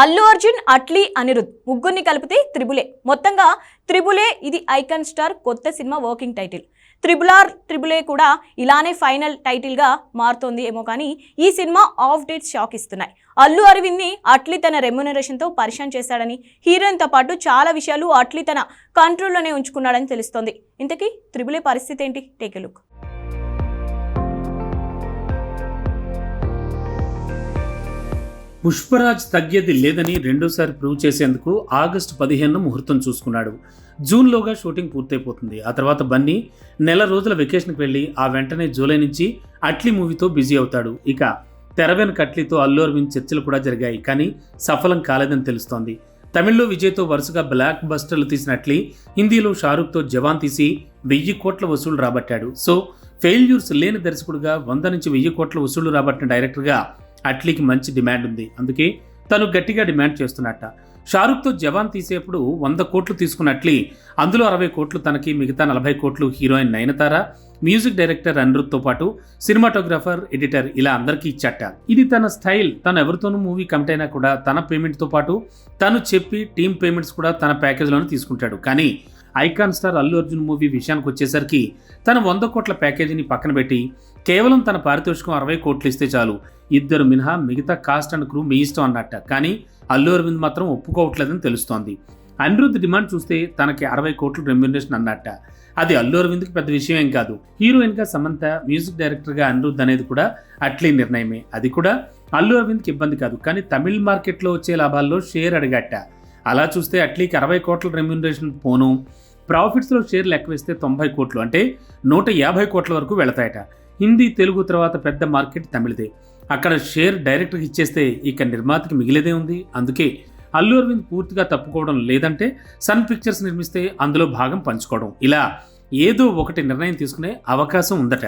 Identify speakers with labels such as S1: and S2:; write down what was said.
S1: అల్లు అర్జున్ అట్లీ అనిరుద్ ముగ్గురిని కలిపితే త్రిబులే. మొత్తంగా త్రిబులే ఇది ఐకాన్ స్టార్ కొత్త cinema working title. Triple R triple A కూడా ఇలానే ఫైనల్ టైటిల్గా మారుతోంది ఏమో కానీ ఈ సినిమా ఆఫ్ డేట్స్ షాక్ ఇస్తున్నాయి. అల్లు అరవింద్ని అట్లీ తన రెమ్యునరేషన్తో పరిచయం చేశాడని హీరోయిన్తో పాటు చాలా విషయాలు అట్లీ తన కంట్రోల్లోనే ఉంచుకున్నాడని తెలుస్తోంది. ఇంతకీ త్రిబులే పరిస్థితి ఏంటి? Take look.
S2: పుష్పరాజ్ తగ్గేది లేదని రెండోసారి ప్రూవ్ చేసేందుకు ఆగస్టు పదిహేను ముహూర్తం చూసుకున్నాడు. జూన్లోగా షూటింగ్ పూర్తయిపోతుంది. ఆ తర్వాత బన్నీ నెల రోజుల వెకేషన్కి వెళ్ళి ఆ వెంటనే జూలై నుంచి అట్లీ మూవీతో బిజీ అవుతాడు. ఇక తెరవెన్ కట్లీతో అల్లు అరవింద్ చర్చలు కూడా జరిగాయి. కానీ సఫలం కాలేదని తెలుస్తోంది. తమిళ్ళో విజయ్తో వరుసగా బ్లాక్ బస్టర్లు తీసినట్లే హిందీలో షారుఖ్తో జవాన్ తీసి వెయ్యి కోట్ల వసూళ్ళు రాబట్టాడు. సో ఫెయిల్యూర్స్ లేని దర్శకుడుగా వంద నుంచి వెయ్యి కోట్ల వసూళ్ళు రాబట్టిన డైరెక్టర్గా అట్లీకి మంచి డిమాండ్ ఉంది. అందుకే తను గట్టిగా డిమాండ్ చేస్తున్నట్ట. షారుఖ్తో జవాన్ తీసేప్పుడు వంద కోట్లు తీసుకున్నట్లీ అందులో అరవై కోట్లు తనకి మిగతా నలభై కోట్లు హీరోయిన్ నయనతార మ్యూజిక్ డైరెక్టర్ అనిరుద్ధ్తో పాటు సినిమాటోగ్రాఫర్ ఎడిటర్ ఇలా అందరికీ ఇచ్చట. ఇది తన స్టైల్. తను ఎవరితోనూ మూవీ కమిట్ అయినా కూడా తన పేమెంట్తో పాటు తను చెప్పి టీమ్ పేమెంట్స్ కూడా తన ప్యాకేజ్లోనే తీసుకుంటాడు. కానీ icon star Allu Arjun movie విషయానికి వచ్చేసరికి తన వంద కోట్ల ప్యాకేజీని పక్కన పెట్టి కేవలం తన పారితోషికం అరవై కోట్లు ఇస్తే చాలు. ఇద్దరు మినహా మిగతా కాస్ట్ అండ్ క్రూ మీ ఇష్టం అన్నట్ట. కానీ అల్లు అరవింద్ మాత్రం ఒప్పుకోవట్లేదని తెలుస్తోంది. అనిరుద్ధ్ డిమాండ్ చూస్తే తనకి అరవై కోట్లు రెమ్యునరేషన్ అన్నట్ట. అది అల్లు అరవింద్కి పెద్ద విషయం ఏం కాదు. హీరోయిన్గా సమంత మ్యూజిక్ డైరెక్టర్గా అనిరుద్ధ్ అనేది కూడా అట్లీ నిర్ణయమే. అది కూడా అల్లు అరవింద్కి ఇబ్బంది కాదు. కానీ తమిళ్ మార్కెట్లో వచ్చే లాభాల్లో షేర్ అడిగట్ట. అలా చూస్తే అట్లీకి అరవై కోట్ల రెమ్యునరేషన్ పోను. ప్రాఫిట్స్లో షేర్లు ఎక్కువ వేస్తే తొంభై కోట్లు అంటే నూట యాభై కోట్ల వరకు వెళతాయట. హిందీ తెలుగు తర్వాత పెద్ద మార్కెట్ తమిళదే. అక్కడ షేర్ డైరెక్టర్కి ఇచ్చేస్తే ఇక నిర్మాతకి మిగిలేదే ఉంది. అందుకే అల్లు అరవింద్ పూర్తిగా తప్పుకోవడం లేదంటే సన్ పిక్చర్స్ నిర్మిస్తే అందులో భాగం పంచుకోవడం. ఇలా ఏదో ఒకటి నిర్ణయం తీసుకునే అవకాశం ఉందట.